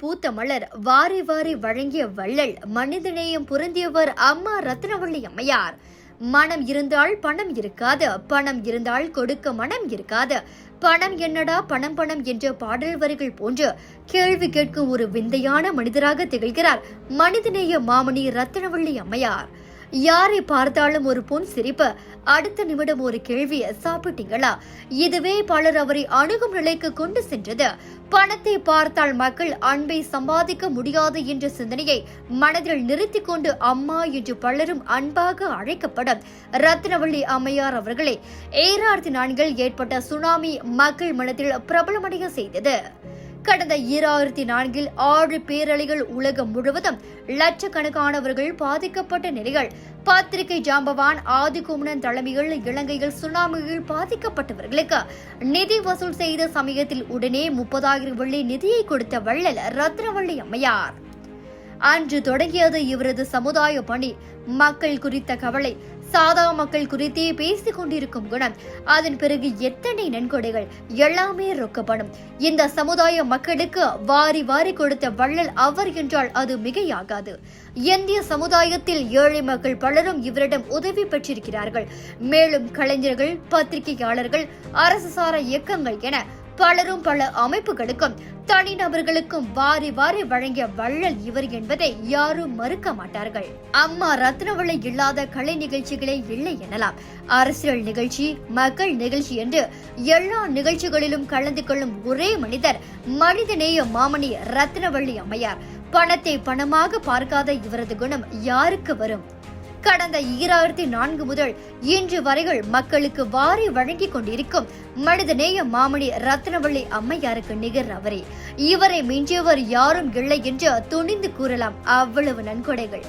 பூத்த மலர் வாரி வாரி வழங்கிய வள்ளல் மனிதநேயம் புரிந்தியவர் அம்மா ரத்னவள்ளி அம்மையார். மனம் இருந்தால் பணம் இருக்காது பணம் இருந்தால் கொடுக்க மனம் இருக்காது. பணம் என்னடா பணம் பணம் என்ற பாடல் வரிகள் போன்று கேள்வி கேட்கும் ஒரு விந்தையான மனிதராக திகழ்கிறார் மனிதநேய மாமணி ரத்னவள்ளி அம்மையார். யாரை பார்த்தாலும் ஒரு பொன் சிரிப்பு. அடுத்த நிமிடம் ஒரு கேள்வியை சாப்பிட்டீங்களா? இதுவே பலர் அவரை அணுகும் நிலைக்கு கொண்டு சென்றது. பணத்தை பார்த்தால் மக்கள் அன்பை சம்பாதிக்க முடியாது என்ற சிந்தனையை மனதில் நிறுத்தி கொண்டு அம்மா என்று பலரும் அன்பாக அழைக்கப்படும் ரத்னவள்ளி அம்மையார் அவர்களே. ஏழாயிரத்தி நான்கில் ஏற்பட்ட சுனாமி மக்கள் மனதில் பிரபலமடைய செய்தது. கடந்த ஈராயிரத்தி நான்கில் ஆறு பேரலைகள் உலகம் முழுவதும் லட்சக்கணக்கானவர்கள் பாதிக்கப்பட்ட நிலைகள் பத்திரிகை ஜாம்பவான் ஆதிகுமணன் தலைமையில் இலங்கையில் சுனாமியில் பாதிக்கப்பட்டவர்களுக்கு நிதி வசூல் செய்த சமயத்தில் உடனே முப்பதாயிரம் வெள்ளி நிதியை கொடுத்த வள்ளல் ரத்னவள்ளி அம்மையார். அன்று தொடங்கியது இவரது சமுதாய பணி. மக்கள் குறித்த கவலை சாதா மக்கள் குறித்தே பேசிக் கொண்டிருக்கும் குணம் அதன் பிறகு எத்தனை நன்கொடைகள் எல்லாமே ரொக்கப்படும் இந்த சமுதாய மக்களுக்கு வாரி வாரி கொடுத்த வள்ளல் அவர் என்றால் அது மிகையாகாது. இந்திய சமுதாயத்தில் ஏழை மக்கள் பலரும் இவரிடம் உதவி பெற்றிருக்கிறார்கள். மேலும் கலைஞர்கள் பத்திரிகையாளர்கள் அரசு சார இயக்கங்கள் என பலரும் பல அமைப்புகளுக்கும் தனிநபர்களுக்கும் வாரி வாரி வழங்கிய வள்ளல் இவர் என்பதை யாரும் மறுக்க மாட்டார்கள். அம்மா ரத்னவளை இல்லாத கலை நிகழ்ச்சிகளே இல்லை எனலாம். அரசியல் நிகழ்ச்சி மக்கள் நிகழ்ச்சி என்று எல்லா நிகழ்ச்சிகளிலும் கலந்து கொள்ளும் ஒரே மனிதர் மனிதநேய மாமணி ரத்னவள்ளி அம்மையார். பணத்தை பணமாக பார்க்காத இவரது குணம் யாருக்கு வரும்? கடந்த ஈராயிரத்தி நான்கு முதல் இன்று வரைகள் மக்களுக்கு வாரி வழங்கிக் கொண்டிருக்கும் மனிதநேய மாமணி ரத்னவள்ளி அம்மையாருக்கு நிகர் அவரே. இவரை மிஞ்சியவர் யாரும் இல்லை என்று துணிந்து கூறலாம் அவ்வளவு நன்கொடைகள்.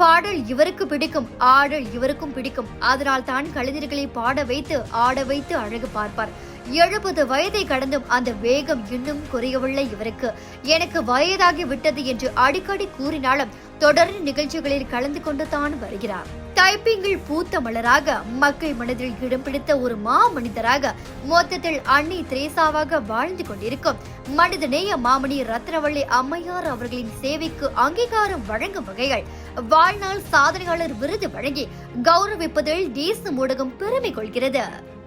பாடல் இவருக்கு பிடிக்கும் ஆடல் இவருக்கும் பிடிக்கும். அதனால் தான் கலைஞர்களை பாட வைத்து ஆட வைத்து அழகு பார்ப்பார். எழுபது வயதை கடந்தும் அந்த வேகம் இன்னும் குறையவில்லை இவருக்கு. எனக்கு வயதாகி விட்டது என்று அடிக்கடி கூறினாலும் தொடர்ந்து நிகழ்ச்சிகளில் கலந்து கொண்டு தான் வருகிறார். டைப்பிங்கில் பூத்த மலராக மக்கள் மனதில் இடம் பிடித்த ஒரு மா மனிதராக மொத்தத்தில் அன்னை திரேசாவாக வாழ்ந்து கொண்டிருக்கும் மனிதநேய மாமணி ரத்னவள்ளி அம்மையார் அவர்களின் சேவைக்கு அங்கீகாரம் வழங்கும் வகைகள் வாழ்நாள் சாதனையாளர் விருது வழங்கி கௌரவிப்பதில் தேச ஊடகம் பெருமை கொள்கிறது.